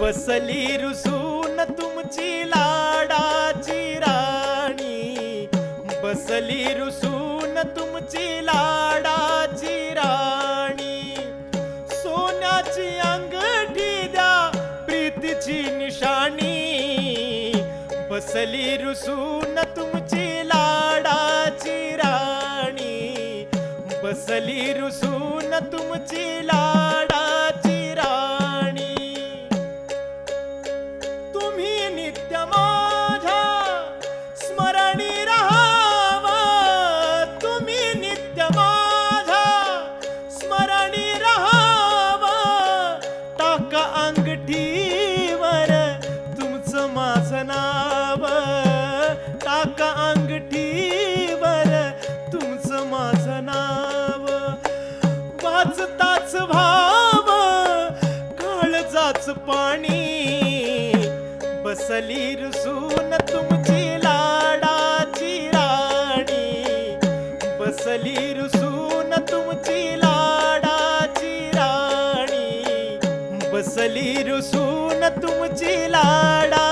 बसली रुसून तुमची लाडाची राणी. बसली रुसून तुमची लाडाची राणी. सोन्याची अंगठी द्या प्रीतीची निशाणी. बसली रुसून तुमची लाडाची राणी. बसली रुसून तुमची लाडाची माझ्या स्मरणी राहावा. तुम्ही नित्य माझ्या स्मरणी राहाव. टाका अंगठीवर तुमचं माझं नाव. टाका अंगठीवर तुमचं माझं नाव. वाचताच भाव बसली रुसून तुमची लाडाची राणी. बसली रुसून तुमची लाडाची राणी. बसली रुसून तुमची लाडा